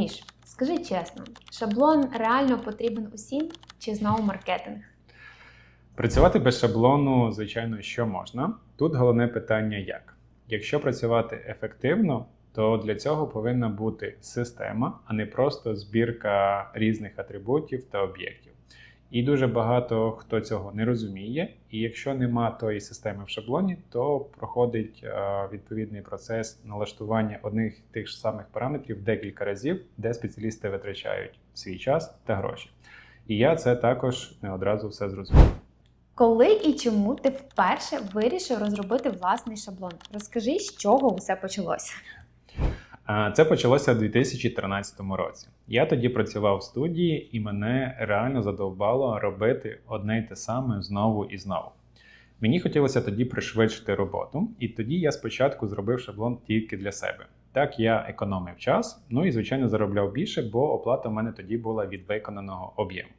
Міш, скажи чесно, шаблон реально потрібен усім чи знову маркетинг? Працювати без шаблону, звичайно, що можна. Тут головне питання як. Якщо працювати ефективно, то для цього повинна бути система, а не просто збірка різних атрибутів та об'єктів. І дуже багато хто цього не розуміє. І якщо нема тої системи в шаблоні, то проходить е, відповідний процес налаштування одних тих ж самих параметрів декілька разів, де спеціалісти витрачають свій час та гроші. І я це також не одразу все зрозумів. Коли і чому ти вперше вирішив розробити власний шаблон? Розкажи, з чого усе почалося. Це почалося в 2013 році. Я тоді працював в студії, і мене реально задовбало робити одне й те саме знову і знову. Мені хотілося тоді пришвидшити роботу, і тоді я спочатку зробив шаблон тільки для себе. Так я економив час, ну і звичайно заробляв більше, бо оплата в мене тоді була від виконаного об'єму.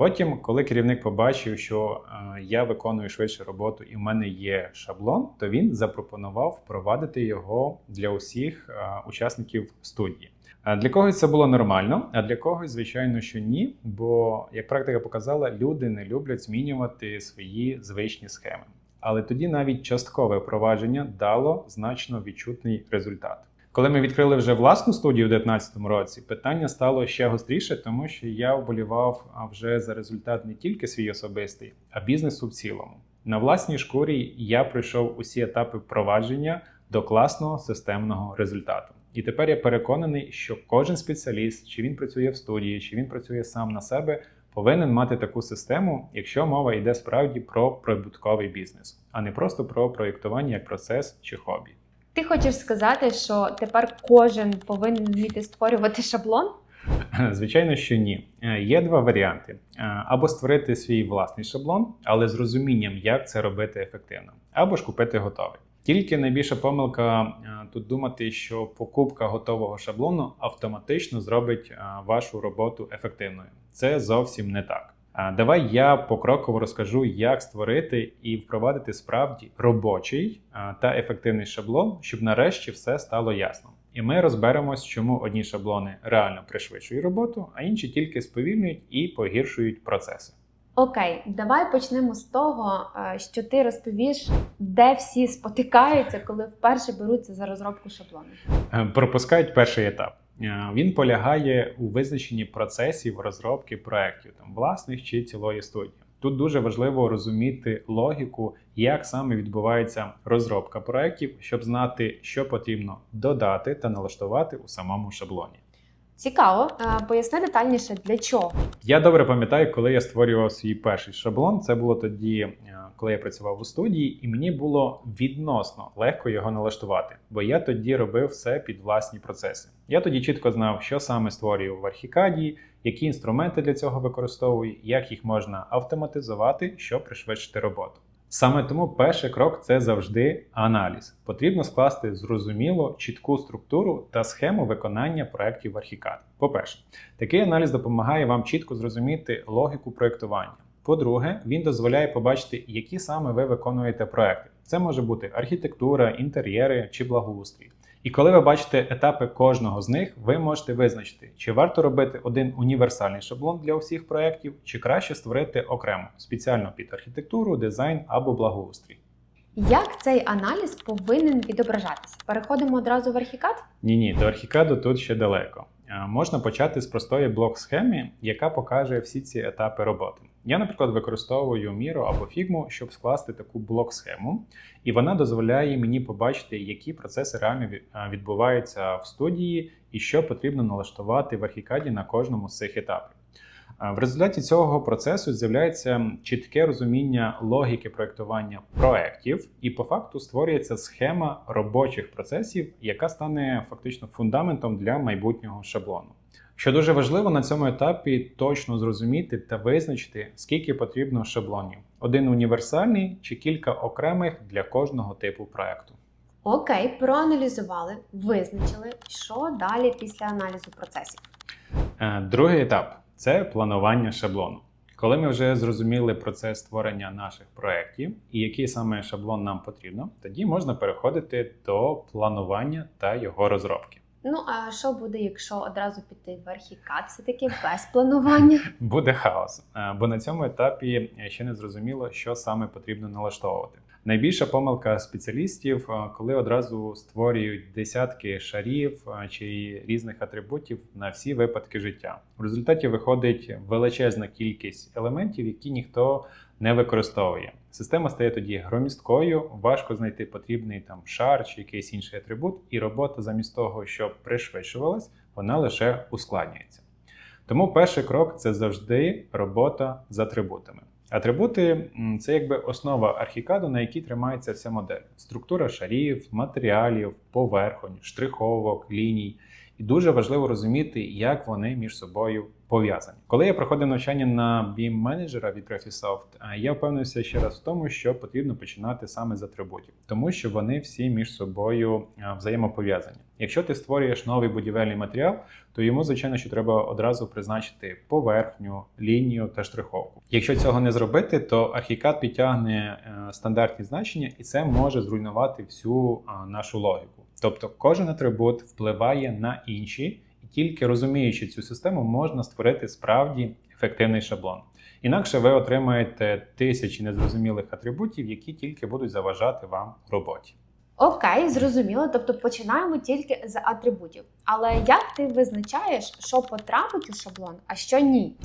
Потім, коли керівник побачив, що е, я виконую швидше роботу і в мене є шаблон, то він запропонував впровадити його для усіх е, учасників студії. Для когось це було нормально, а для когось, звичайно, що ні. Бо, як практика показала, люди не люблять змінювати свої звичні схеми. Але тоді навіть часткове впровадження дало значно відчутний результат. Коли ми відкрили вже власну студію в 2019 році, питання стало ще гостріше, тому що я вболівав вже за результат не тільки свій особистий, а бізнесу в цілому. На власній шкурі я пройшов усі етапи впровадження до класного системного результату. І тепер я переконаний, що кожен спеціаліст, чи він працює в студії, чи він працює сам на себе, повинен мати таку систему, якщо мова йде справді про прибутковий бізнес, а не просто про проєктування як процес чи хобі. Ти хочеш сказати, що тепер кожен повинен вміти створювати шаблон? Звичайно, що ні. Е, Є два варіанти: Е, або створити свій власний шаблон, але з розумінням, як це робити ефективно, або ж купити готовий. Тільки найбільша помилка е, тут думати, що покупка готового шаблону автоматично зробить вашу роботу ефективною. Це зовсім не так. Давай я покроково розкажу, як створити і впровадити справді робочий та ефективний шаблон, щоб нарешті все стало ясно. І ми розберемось, чому одні шаблони реально пришвидшують роботу, а інші тільки сповільнюють і погіршують процеси. Окей, давай почнемо з того, що ти розповіш, де всі спотикаються, коли вперше беруться за розробку шаблону. Е, Пропускають перший етап. Е, Він полягає у визначенні процесів розробки проєктів, там власних чи цілої студії. Тут дуже важливо розуміти логіку, як саме відбувається розробка проєктів, щоб знати, що потрібно додати та налаштувати у самому шаблоні. Цікаво, Е, поясни детальніше для чого. Я добре пам'ятаю, коли я створював свій перший шаблон. Це було тоді, е, коли я працював у студії, і мені було відносно легко його налаштувати, бо я тоді робив все під власні процеси. Я тоді чітко знав, що саме створюю в архікаді, які інструменти для цього використовую, як їх можна автоматизувати, щоб пришвидшити роботу. Саме тому перший крок це завжди аналіз. Потрібно скласти зрозуміло чітку структуру та схему виконання проєктів в Archicad. По-перше, такий аналіз допомагає вам чітко зрозуміти логіку проєктування. По-друге, він дозволяє побачити, які саме ви виконуєте проекти. Це може бути архітектура, інтер'єри чи благоустрій. І коли ви бачите етапи кожного з них, ви можете визначити, чи варто робити один універсальний шаблон для усіх проєктів, чи краще створити окремо спеціально під архітектуру, дизайн або благоустрій. Як цей аналіз повинен відображатися? Переходимо одразу в архікад? Ні, ні, до архікаду тут ще далеко. Е, Можна почати з простої блок-схеми, яка покаже всі ці етапи роботи. Я, наприклад, використовую Miro або Figma, щоб скласти таку блок-схему, і вона дозволяє мені побачити, які процеси реально е, відбуваються в студії і що потрібно налаштувати в архікаді на кожному з цих етапів. В результаті цього процесу з'являється чітке розуміння логіки проєктування проєктів, і по факту створюється схема робочих процесів, яка стане фактично фундаментом для майбутнього шаблону. Що дуже важливо на цьому етапі точно зрозуміти та визначити, скільки потрібно шаблонів: один універсальний чи кілька окремих для кожного типу проекту. Окей, проаналізували, визначили, що далі після аналізу процесів. Е, Другий етап це планування шаблону. Коли ми вже зрозуміли процес створення наших проєктів і який саме шаблон нам потрібно, тоді можна переходити до планування та його розробки. Ну а що буде, якщо одразу піти в архікад, все таки без планування? Буде хаос, Е, бо на цьому етапі ще не зрозуміло, що саме потрібно налаштовувати. Найбільша помилка спеціалістів, е, коли одразу створюють десятки шарів е, чи різних атрибутів на всі випадки життя. В результаті виходить величезна кількість елементів, які ніхто не використовує. Система стає тоді громісткою, важко знайти потрібний там шар чи якийсь інший атрибут, і робота замість того, щоб пришвидшувалась, вона лише ускладнюється. Тому перший крок це завжди робота з атрибутами. Атрибути це якби основа архікаду, на якій тримається вся модель: структура шарів, матеріалів, поверхонь, штриховок, ліній. І дуже важливо розуміти, як вони між собою пов'язані. Коли я проходив навчання на BIM менеджера від Graphisoft, я впевнився ще раз в тому, що потрібно починати саме з атрибутів, тому що вони всі між собою взаємопов'язані. Якщо ти створюєш новий будівельний матеріал, то йому, звичайно, що треба одразу призначити поверхню, лінію та штриховку. Якщо цього не зробити, то архікад підтягне е, стандартні значення, і це може зруйнувати всю нашу логіку. Тобто кожен атрибут впливає на інші, і тільки розуміючи цю систему, можна створити справді ефективний шаблон. Інакше ви отримаєте тисячі незрозумілих атрибутів, які тільки будуть заважати вам в роботі. Окей, зрозуміло. Тобто починаємо тільки з атрибутів. Але як ти визначаєш, що потрапить у шаблон, а що ні?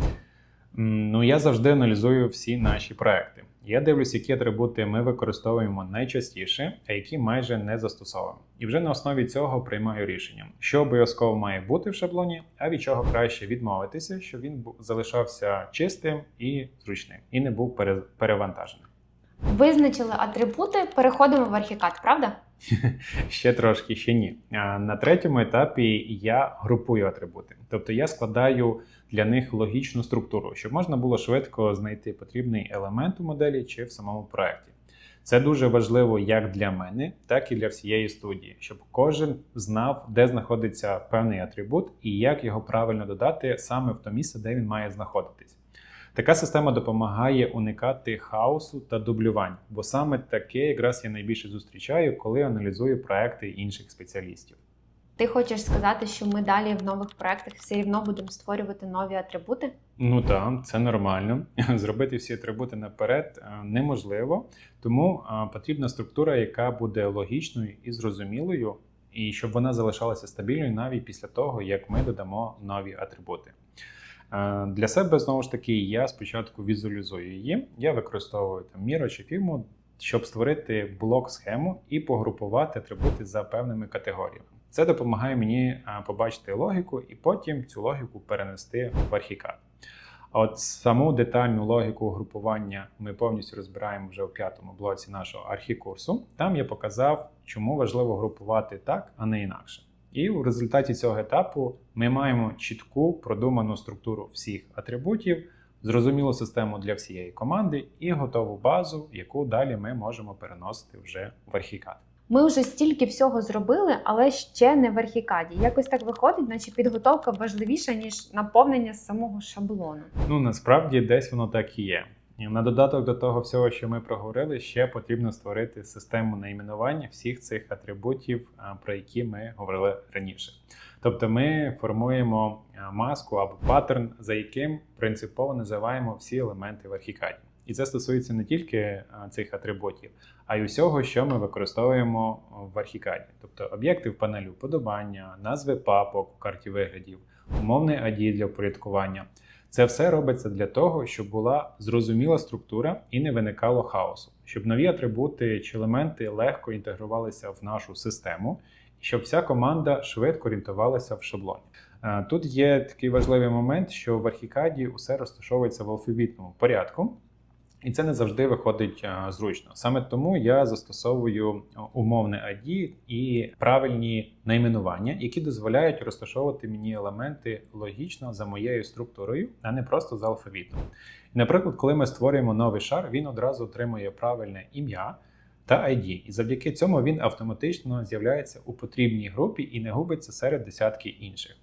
Ну, я завжди аналізую всі наші проекти. Я дивлюсь, які атрибути ми використовуємо найчастіше, а які майже не застосовуємо. І вже на основі цього приймаю рішення, що обов'язково має бути в шаблоні, а від чого краще відмовитися, щоб він залишався чистим і зручним, і не був пере- перевантажений. Визначили атрибути, переходимо в архікад, правда? Ще трошки, ще ні. На третьому етапі я групую атрибути, тобто я складаю для них логічну структуру, щоб можна було швидко знайти потрібний елемент у моделі чи в самому проєкті. Це дуже важливо як для мене, так і для всієї студії, щоб кожен знав, де знаходиться певний атрибут і як його правильно додати саме в то місце, де він має знаходитись. Така система допомагає уникати хаосу та дублювань, бо саме таке якраз я найбільше зустрічаю, коли аналізую проекти інших спеціалістів. Ти хочеш сказати, що ми далі в нових проектах все рівно будемо створювати нові атрибути? Ну так, це нормально. Зробити всі атрибути наперед е, неможливо, тому е, потрібна структура, яка буде логічною і зрозумілою, і щоб вона залишалася стабільною навіть після того, як ми додамо нові атрибути. Е, Для себе знову ж таки я спочатку візуалізую її. Я використовую там Miro чи Figma, щоб створити блок-схему і погрупувати атрибути за певними категоріями. Це допомагає мені е, побачити логіку і потім цю логіку перенести в архікад. А от саму детальну логіку групування ми повністю розбираємо вже у п'ятому блоці нашого архікурсу. Там я показав, чому важливо групувати так, а не інакше. І в результаті цього етапу ми маємо чітку продуману структуру всіх атрибутів, зрозумілу систему для всієї команди і готову базу, яку далі ми можемо переносити вже в архікад. Ми вже стільки всього зробили, але ще не в архікаді. Якось так виходить, наче підготовка важливіша ніж наповнення самого шаблону. Ну насправді десь воно так і є. І на додаток до того всього, що ми проговорили, ще потрібно створити систему найменування всіх цих атрибутів, про які ми говорили раніше. Тобто ми формуємо маску або паттерн, за яким принципово називаємо всі елементи в архікаді. І це стосується не тільки цих атрибутів, а й усього, що ми використовуємо в архікаді. Тобто об'єкти в панелі вподобання, назви папок у карті виглядів, умовний AD для впорядкування. Це все робиться для того, щоб була зрозуміла структура і не виникало хаосу, щоб нові атрибути чи елементи легко інтегрувалися в нашу систему, і щоб вся команда швидко орієнтувалася в шаблоні. Е, Тут є такий важливий момент, що в архікаді усе розташовується в алфавітному порядку. І це не завжди виходить зручно. Саме тому я застосовую умовне ID і правильні найменування, які дозволяють розташовувати мені елементи логічно за моєю структурою, а не просто за алфавітом. Наприклад, коли ми створюємо новий шар, він одразу отримує правильне ім'я та ID. І завдяки цьому він автоматично з'являється у потрібній групі і не губиться серед десятки інших.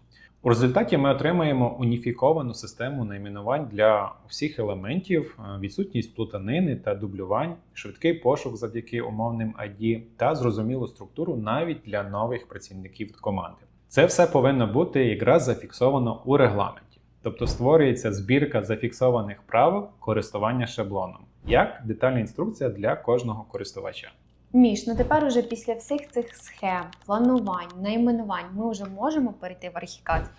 У результаті ми отримаємо уніфіковану систему найменувань для всіх елементів, е, відсутність плутанини та дублювань, швидкий пошук завдяки умовним ID та зрозумілу структуру навіть для нових працівників команди. Це все повинно бути якраз зафіксовано у регламенті. Тобто створюється збірка зафіксованих правил користування шаблоном, як детальна інструкція для кожного користувача. Міш, ну тепер уже після всіх цих схем, планувань, найменувань ми вже можемо перейти в архікад.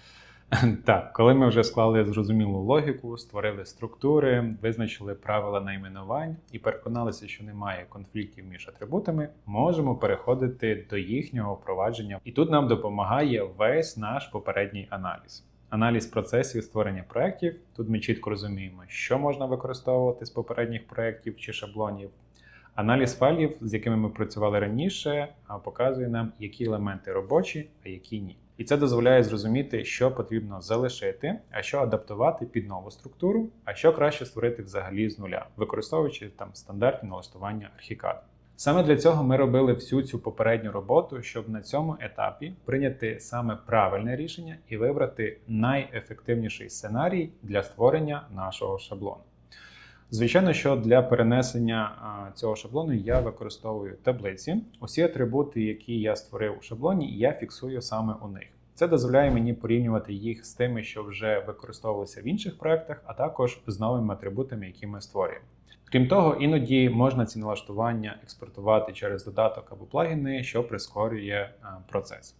Так, коли ми вже склали зрозумілу логіку, створили структури, визначили правила найменувань і переконалися, що немає конфліктів між атрибутами, можемо переходити до їхнього впровадження. І тут нам допомагає весь наш попередній аналіз. Аналіз процесів створення проєктів. Тут ми чітко розуміємо, що можна використовувати з попередніх проєктів чи шаблонів. Аналіз файлів, з якими ми працювали раніше, показує нам, які елементи робочі, а які ні. І це дозволяє зрозуміти, що потрібно залишити, а що адаптувати під нову структуру, а що краще створити взагалі з нуля, використовуючи там стандартні налаштування архікаду. Саме для цього ми робили всю цю попередню роботу, щоб на цьому етапі прийняти саме правильне рішення і вибрати найефективніший сценарій для створення нашого шаблону. Звичайно, що для перенесення цього шаблону я використовую таблиці. Усі атрибути, які я створив у шаблоні, я фіксую саме у них. Це дозволяє мені порівнювати їх з тими, що вже використовувалися в інших проектах, а також з новими атрибутами, які ми створюємо. Крім того, іноді можна ці налаштування експортувати через додаток або плагіни, що прискорює процес.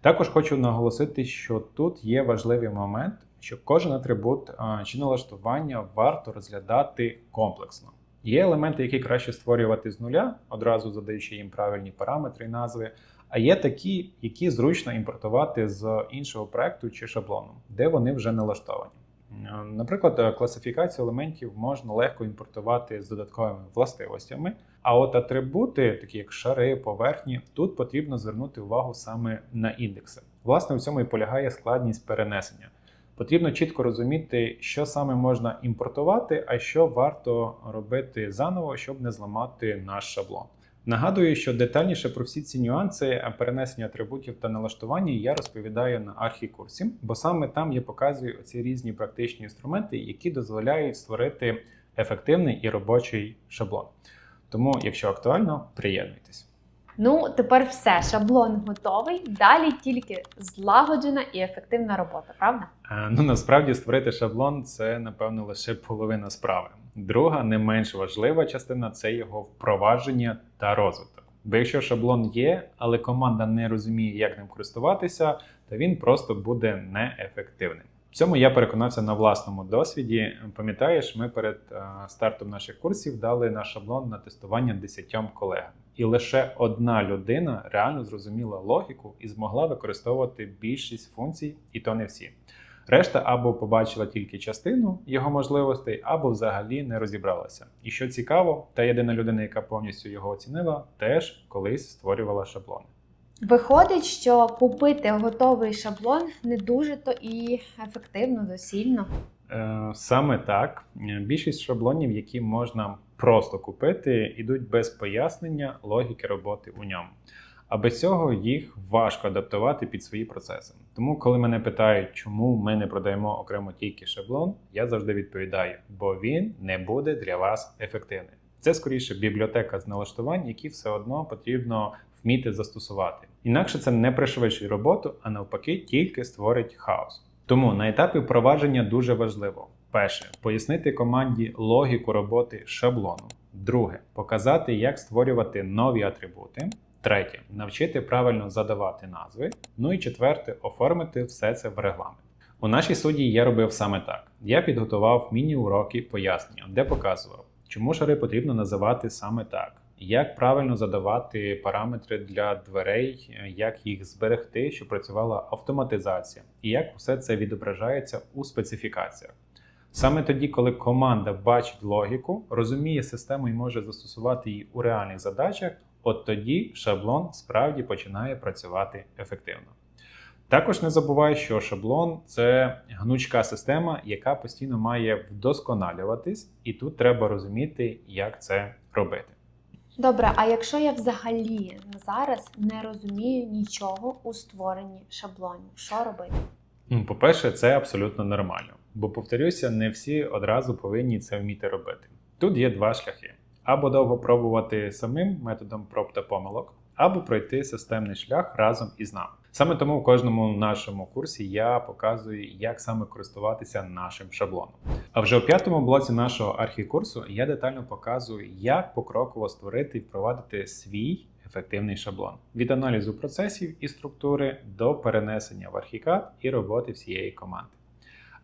Також хочу наголосити, що тут є важливий момент, що кожен атрибут чи налаштування варто розглядати комплексно. Є елементи, які краще створювати з нуля, одразу задаючи їм правильні параметри і назви. А є такі, які зручно імпортувати з іншого проекту чи шаблону, де вони вже налаштовані. Е, Наприклад, класифікацію елементів можна легко імпортувати з додатковими властивостями. А от атрибути, такі як шари, поверхні, тут потрібно звернути увагу саме на індекси. Власне, в цьому і полягає складність перенесення. Потрібно чітко розуміти, що саме можна імпортувати, а що варто робити заново, щоб не зламати наш шаблон. Нагадую, що детальніше про всі ці нюанси перенесення атрибутів та налаштування я розповідаю на архікурсі, бо саме там я показую ці різні практичні інструменти, які дозволяють створити ефективний і робочий шаблон. Тому, якщо актуально, приєднуйтесь. Ну, тепер все, шаблон готовий. Далі тільки злагоджена і ефективна робота, правда? Е, Ну насправді створити шаблон це напевно лише половина справи. Друга, не менш важлива частина це його впровадження та розвиток. Бо якщо шаблон є, але команда не розуміє, як ним користуватися, то він просто буде неефективним. В цьому я переконався на власному досвіді. Пам'ятаєш, ми перед е, стартом наших курсів дали наш шаблон на тестування 10 колегам. І лише одна людина реально зрозуміла логіку і змогла використовувати більшість функцій, і то не всі. Решта або побачила тільки частину його можливостей, або взагалі не розібралася. І що цікаво, та єдина людина, яка повністю його оцінила, теж колись створювала шаблони. Виходить, що купити готовий шаблон не дуже то і ефективно, доцільно. Е, Саме так. Е, Більшість шаблонів, які можна просто купити, йдуть без пояснення логіки роботи у ньому. А без цього їх важко адаптувати під свої процеси. Тому, коли мене питають, чому ми не продаємо окремо тільки шаблон, я завжди відповідаю, бо він не буде для вас ефективним. Це скоріше бібліотека з налаштувань, які все одно потрібно вміти застосувати. Інакше це не пришвидшить роботу, а навпаки, тільки створить хаос. Тому на етапі впровадження дуже важливо: перше пояснити команді логіку роботи шаблону. Друге показати, як створювати нові атрибути. Третє навчити правильно задавати назви. Ну і четверте оформити все це в регламент. У нашій студії я робив саме так: я підготував міні-уроки пояснення, де показував, чому шари потрібно називати саме так, як правильно задавати параметри для дверей, як їх зберегти, щоб працювала автоматизація, і як все це відображається у специфікаціях. Саме тоді, коли команда бачить логіку, розуміє систему і може застосувати її у реальних задачах, от тоді шаблон справді починає працювати ефективно. Також не забувай, що шаблон це гнучка система, яка постійно має вдосконалюватись, і тут треба розуміти, як це робити. Добре, а якщо я взагалі зараз не розумію нічого у створенні шаблонів, що робити? Ну, По-перше, це абсолютно нормально, бо повторюся, не всі одразу повинні це вміти робити. Тут є два шляхи: або довго пробувати самим методом проб та помилок, або пройти системний шлях разом із нами. Саме тому в кожному нашому курсі я показую, як саме користуватися нашим шаблоном. А вже у п'ятому блоці нашого архікурсу я детально показую, як покроково створити і впровадити свій ефективний шаблон від аналізу процесів і структури до перенесення в архікад і роботи всієї команди.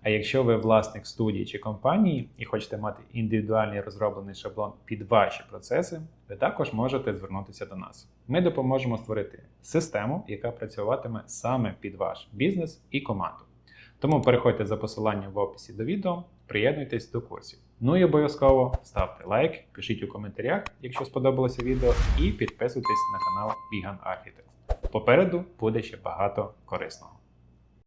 А якщо ви власник студії чи компанії і хочете мати індивідуальний розроблений шаблон під ваші процеси, ви також можете звернутися до нас. Ми допоможемо створити систему, яка працюватиме саме під ваш бізнес і команду. Тому переходьте за посиланням в описі до відео, приєднуйтесь до курсів. Ну і обов'язково ставте лайк, пишіть у коментарях, якщо сподобалося відео, і підписуйтесь на канал Vegan Architect. Попереду буде ще багато корисного.